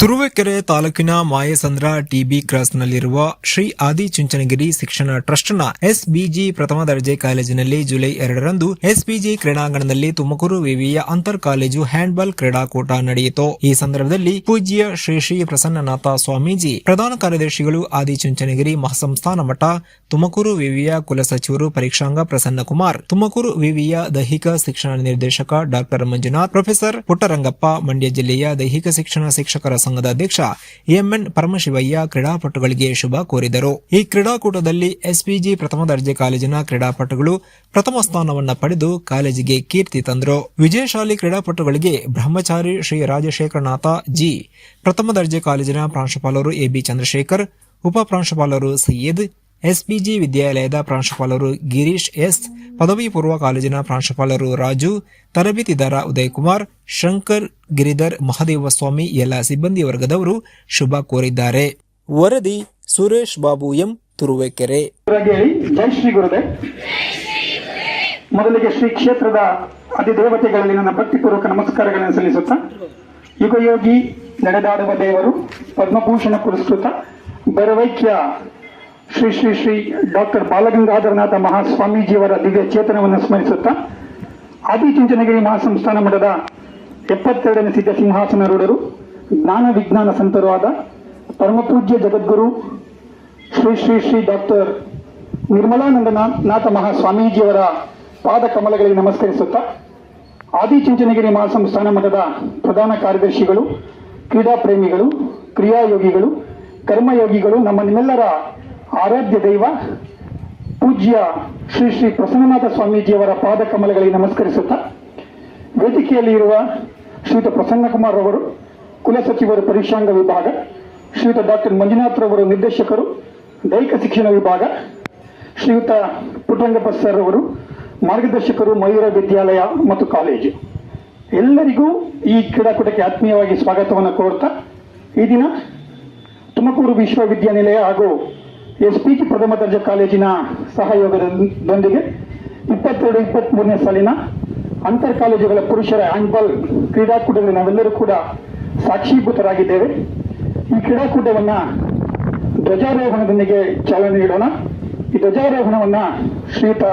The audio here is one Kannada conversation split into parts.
ತುರುವೇಕೆರೆ ತಾಲೂಕಿನ ಮಾಯಸಂದ್ರ ಟಿಬಿ ಕ್ರಾಸ್ನಲ್ಲಿರುವ ಶ್ರೀ ಆದಿಚುಂಚನಗಿರಿ ಶಿಕ್ಷಣ ಟ್ರಸ್ಟ್ನ ಎಸ್ಬಿಜಿ ಪ್ರಥಮ ದರ್ಜೆ ಕಾಲೇಜಿನಲ್ಲಿ ಜುಲೈ ಎರಡರಂದು ಎಸ್ಬಿಜಿ ಕ್ರೀಡಾಂಗಣದಲ್ಲಿ ತುಮಕೂರು ವಿವಿಯ ಅಂತರ್ ಕಾಲೇಜು ಹ್ಯಾಂಡ್ಬಾಲ್ ಕ್ರೀಡಾಕೂಟ ನಡೆಯಿತು. ಈ ಸಂದರ್ಭದಲ್ಲಿ ಪೂಜ್ಯ ಶ್ರೀ ಶ್ರೀ ಪ್ರಸನ್ನನಾಥ ಸ್ವಾಮೀಜಿ, ಪ್ರಧಾನ ಕಾರ್ಯದರ್ಶಿಗಳು ಆದಿಚುಂಚನಗಿರಿ ಮಹಾಸಂಸ್ಥಾನ ಮಠ, ತುಮಕೂರು ವಿವಿಯ ಕುಲಸಚಿವರು ಪರೀಕ್ಷಾಂಗ ಪ್ರಸನ್ನಕುಮಾರ್, ತುಮಕೂರು ವಿವಿಯ ದೈಹಿಕ ಶಿಕ್ಷಣ ನಿರ್ದೇಶಕ ಡಾಕ್ಟರ್ ಮಂಜುನಾಥ್, ಪ್ರೊಫೆಸರ್ ಪುಟ್ಟರಂಗಪ್ಪ, ಮಂಡ್ಯ ಜಿಲ್ಲೆಯ ದೈಹಿಕ ಶಿಕ್ಷಣ ಶಿಕ್ಷಕರ ಸಂಘದ ಅಧ್ಯಕ್ಷ ಎಂಎನ್ ಪರಮಶಿವಯ್ಯ ಕ್ರೀಡಾಪಟುಗಳಿಗೆ ಶುಭ ಕೋರಿದರು. ಈ ಕ್ರೀಡಾಕೂಟದಲ್ಲಿ ಎಸ್ಪಿಜಿ ಪ್ರಥಮ ದರ್ಜೆ ಕಾಲೇಜಿನ ಕ್ರೀಡಾಪಟುಗಳು ಪ್ರಥಮ ಸ್ಥಾನವನ್ನು ಪಡೆದು ಕಾಲೇಜಿಗೆ ಕೀರ್ತಿ ತಂದರು. ವಿಜಯಶಾಲಿ ಕ್ರೀಡಾಪಟುಗಳಿಗೆ ಬ್ರಹ್ಮಚಾರಿ ಶ್ರೀ ರಾಜಶೇಖರನಾಥ ಜಿ, ಪ್ರಥಮ ದರ್ಜೆ ಕಾಲೇಜಿನ ಪ್ರಾಂಶುಪಾಲರು ಎಬಿ ಚಂದ್ರಶೇಖರ್, ಉಪ ಪ್ರಾಂಶುಪಾಲರು ಸೈಯದ್ ಎಸ್ಪಿಜಿ ವಿದ್ಯಾಲಯದ ಪ್ರಾಂಶುಪಾಲರು ಗಿರೀಶ್ ಎಸ್, ಪದವಿ ಪೂರ್ವ ಕಾಲೇಜಿನ ಪ್ರಾಂಶುಪಾಲರು ರಾಜು ತರಬೇತಿದಾರ ಉದಯಕುಮಾರ್, ಶಂಕರ್ ಗಿರಿಧರ್ ಮಹದೇವಸ್ವಾಮಿ ಎಲ್ಲ ಸಿಬ್ಬಂದಿ ವರ್ಗದವರು ಶುಭ ಕೋರಿದ್ದಾರೆ. ವರದಿ ಸುರೇಶ್ ಬಾಬು ಎಂ, ತುರುವೇಕೆರೆ. ಶ್ರೀ ಮೊದಲಿಗೆ ಶ್ರೀ ಕ್ಷೇತ್ರದ ಅಧಿದೇವತೆಗಳಲ್ಲಿ ನನ್ನ ಭಕ್ತಿಪೂರ್ವಕ ನಮಸ್ಕಾರಗಳನ್ನು ಸಲ್ಲಿಸುತ್ತಾ, ಯುಗಯೋಗಿ ನಡೆದಾಡುವ ದೇವರು ಪದ್ಮಭೂಷಣ ಪುರಸ್ಕೃತ, ಬರವೈಕ್ಯ ಶ್ರೀ ಶ್ರೀ ಶ್ರೀ ಡಾಕ್ಟರ್ ಬಾಲಗಂಗಾಧರನಾಥ ಮಹಾಸ್ವಾಮೀಜಿಯವರ ದಿವ್ಯ ಚೇತನವನ್ನು ಸ್ಮರಿಸುತ್ತಾ ಆದಿಚುಂಚನಗಿರಿ ಮಹಾಸಂಸ್ಥಾನ ಮಠದ ಎಪ್ಪತ್ತೆರಡನೇ ಸಿದ್ಧ ಸಿಂಹಾಸನರೂಢರು ಜ್ಞಾನ ವಿಜ್ಞಾನ ಸಂತರು ಆದ ಪರಮಪೂಜ್ಯ ಜಗದ್ಗುರು ಶ್ರೀ ಶ್ರೀ ಶ್ರೀ ಡಾಕ್ಟರ್ ನಿರ್ಮಲಾನಂದನಾಥ ಮಹಾಸ್ವಾಮೀಜಿಯವರ ಪಾದ ಕಮಲಗಳಿಗೆ ನಮಸ್ಕರಿಸುತ್ತಾ ಆದಿಚುಂಚನಗಿರಿ ಮಹಾಸಂಸ್ಥಾನ ಮಠದ ಪ್ರಧಾನ ಕಾರ್ಯದರ್ಶಿಗಳು ಕ್ರೀಡಾ ಪ್ರೇಮಿಗಳು ಕ್ರಿಯಾಯೋಗಿಗಳು, ಕರ್ಮಯೋಗಿಗಳು, ನಮ್ಮ ನಿಮ್ಮೆಲ್ಲರ ಆರಾಧ್ಯ ದೈವ, ಪೂಜ್ಯ ಶ್ರೀ ಶ್ರೀ ಪ್ರಸನ್ನನಾಥ ಸ್ವಾಮೀಜಿಯವರ ಪಾದ ಕಮಲಗಳಿಗೆ ನಮಸ್ಕರಿಸುತ್ತಾ, ವೇದಿಕೆಯಲ್ಲಿ ಇರುವ ಶ್ರೀಯುತ ಪ್ರಸನ್ನಕುಮಾರ್ ಅವರು ಕುಲಸಚಿವರು ಪರೀಕ್ಷಾಂಗ ವಿಭಾಗ, ಶ್ರೀಯುತ ಡಾಕ್ಟರ್ ಮಂಜುನಾಥ್ ರವರು ನಿರ್ದೇಶಕರು, ದೈಹಿಕ ಶಿಕ್ಷಣ ವಿಭಾಗ, ಶ್ರೀಯುತ ಪುಟ್ಟರಂಗಪ್ಪ ಸರ್ ಅವರು ಮಾರ್ಗದರ್ಶಕರು, ಮಯೂರ ವಿದ್ಯಾಲಯ ಮತ್ತು ಕಾಲೇಜು. ಎಲ್ಲರಿಗೂ ಈ ಕ್ರೀಡಾಕೂಟಕ್ಕೆ ಆತ್ಮೀಯವಾಗಿ ಸ್ವಾಗತವನ್ನು ಕೋರ್ತಾ ಈ ದಿನ ತುಮಕೂರು ವಿಶ್ವವಿದ್ಯಾನಿಲಯ ಹಾಗೂ ಎಸ್ ಪಿ ಜಿ ಪ್ರಥಮ ದರ್ಜೆ ಕಾಲೇಜಿನ ಸಹಯೋಗದೊಂದಿಗೆ ಇಪ್ಪತ್ತೆರಡು ಇಪ್ಪತ್ತ್ ಮೂರನೇ ಸಾಲಿನ ಅಂತರ್ ಕಾಲೇಜುಗಳ ಪುರುಷರ ಹ್ಯಾಂಡ್ಬಾಲ್ ಕ್ರೀಡಾಕೂಟದಲ್ಲಿ ನಾವೆಲ್ಲರೂ ಕೂಡ ಸಾಕ್ಷೀಭೂತರಾಗಿದ್ದೇವೆ. ಈ ಕ್ರೀಡಾಕೂಟವನ್ನು ಧ್ವಜಾರೋಹಣದೊಂದಿಗೆ ಚಾಲನೆ ನೀಡೋಣ. ಈ ಧ್ವಜಾರೋಹಣವನ್ನು ಶ್ರೀಯುತ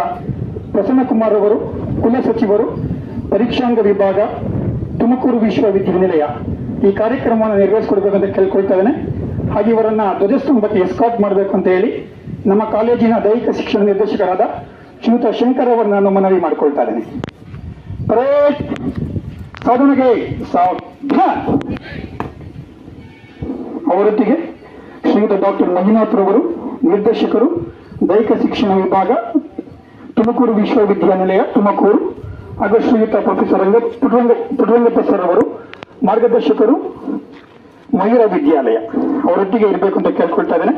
ಪ್ರಸನ್ನಕುಮಾರ್ ಅವರು ಕುಲಸಚಿವರು ಪರೀಕ್ಷಾಂಗ ವಿಭಾಗ, ತುಮಕೂರು ವಿಶ್ವವಿದ್ಯಾನಿಲಯ ಈ ಕಾರ್ಯಕ್ರಮವನ್ನು ನಿರ್ವಹಿಸಿಕೊಡ್ಬೇಕಂತ ಕೇಳ್ಕೊಳ್ತಾ ಇದ್ದೇನೆ. ಹಾಗೆ ಇವರನ್ನ ಧ್ವಜಸ್ತಂಭಕ್ಕೆ ಎಸ್ಕಾಟ್ ಮಾಡಬೇಕು ಅಂತ ಹೇಳಿ ನಮ್ಮ ಕಾಲೇಜಿನ ದೈಹಿಕ ಶಿಕ್ಷಣ ನಿರ್ದೇಶಕರಾದ ಶ್ರೀಯುತ ಶಂಕರ್ ಅವರು ನಾನು ಮನವಿ ಮಾಡಿಕೊಳ್ತಾ ಇದ್ದೇನೆ. ಪರೇಡ್ ಸಾಧನೆಗೆ ಅವರೊಟ್ಟಿಗೆ ಶ್ರೀಯುತ ಡಾಕ್ಟರ್ ಮಂಜುನಾಥ್ ರವರು, ನಿರ್ದೇಶಕರು, ದೈಹಿಕ ಶಿಕ್ಷಣ ವಿಭಾಗ, ತುಮಕೂರು ವಿಶ್ವವಿದ್ಯಾನಿಲಯ, ತುಮಕೂರು, ಹಾಗೂ ಶ್ರೀಯುತ ಪ್ರೊಫೆಸರ್ ರಂಗ ಪುಟರಂಗ ಪುಟ್ಟರಂಗಪ್ಪ ಸರ್ ಅವರು ಮಾರ್ಗದರ್ಶಕರು ಮಯೂರ ವಿದ್ಯಾಲಯ. ಅವರೊಟ್ಟಿಗೆ ಇರಬೇಕು ಅಂತ ಕೇಳ್ಕೊಳ್ತಾ ಇದ್ದೇನೆ.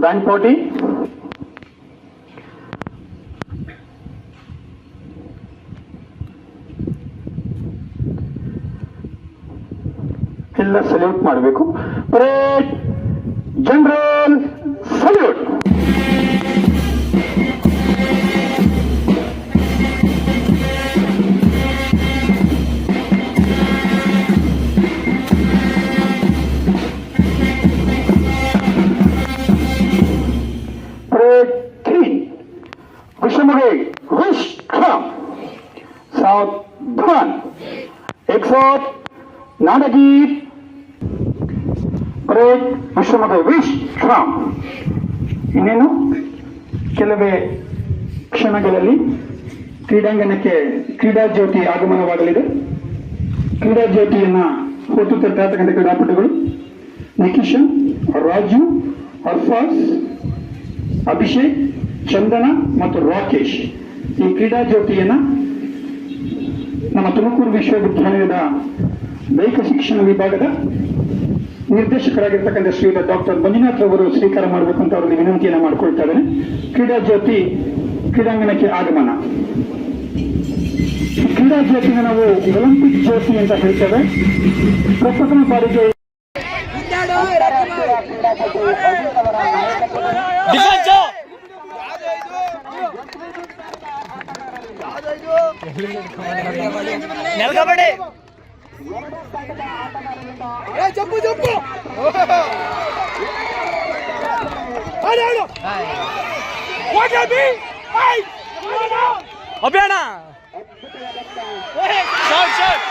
Band party. ಎಲ್ಲ ಸಲ್ಯೂಟ್ ಮಾಡಬೇಕು. General salute. ವಿಶ್ವಮುಗೆ ವಿಶ್ ಖಾಮ್ ಸಾವಧಾನ್ ಎಕ್ಸಾಟ್ ನಾಡಗೀತ್ ಬ್ರೇಕ್ ವಿಶ್ವಮುಗೆ ವಿಶ್ ಖಾಮ್ ಇನ್ನೇನು ಕೆಲವೇ ಕ್ಷಣಗಳಲ್ಲಿ ಕ್ರೀಡಾಂಗಣಕ್ಕೆ ಕ್ರೀಡಾ ಜ್ಯೋತಿ ಆಗಮನವಾಗಲಿದೆ ಕ್ರೀಡಾ ಜ್ಯೋತಿಯನ್ನ ಹೊತ್ತು ಕ್ರೀಡಾಪಟುಗಳು ನಿಕಿಶನ್ ರಾಜು ಅರ್ಫಾಸ್ ಅಭಿಷೇಕ್ ಚಂದನ ಮತ್ತು ರಾಕೇಶ್. ಈ ಕ್ರೀಡಾ ಜ್ಯೋತಿಯನ್ನ ನಮ್ಮ ತುಮಕೂರು ವಿಶ್ವವಿದ್ಯಾಲಯದ ದೈಹಿಕ ಶಿಕ್ಷಣ ವಿಭಾಗದ ನಿರ್ದೇಶಕರಾಗಿರ್ತಕ್ಕಂಥ ಶ್ರೀಯುತ ಡಾಕ್ಟರ್ ಮಂಜುನಾಥ್ ಅವರು ಸ್ವೀಕಾರ ಮಾಡಬೇಕು ಅಂತ ಅವರಲ್ಲಿ ವಿನಂತಿಯನ್ನು ಮಾಡಿಕೊಳ್ತಾ ಇದ್ದೇನೆ. ಕ್ರೀಡಾ ಜ್ಯೋತಿ ಕ್ರೀಡಾಂಗಣಕ್ಕೆ ಆಗಮನ. ಕ್ರೀಡಾ ಜ್ಯೋತಿನ ನಾವು ಒಲಿಂಪಿಕ್ ಜ್ಯೋತಿ ಅಂತ ಹೇಳ್ತೇವೆ. ಪ್ರಪ್ರಥಮ ಬಾರಿಗೆ నిలకబడి చెప్పు చెప్పు అభియాణ shot shot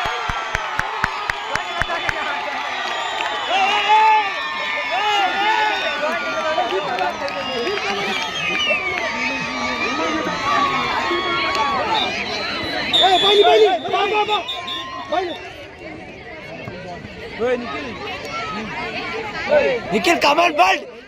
Baile, baile, baile, baile, baile. Hey, Nikhil. Hey, Nikhil, come on, baile.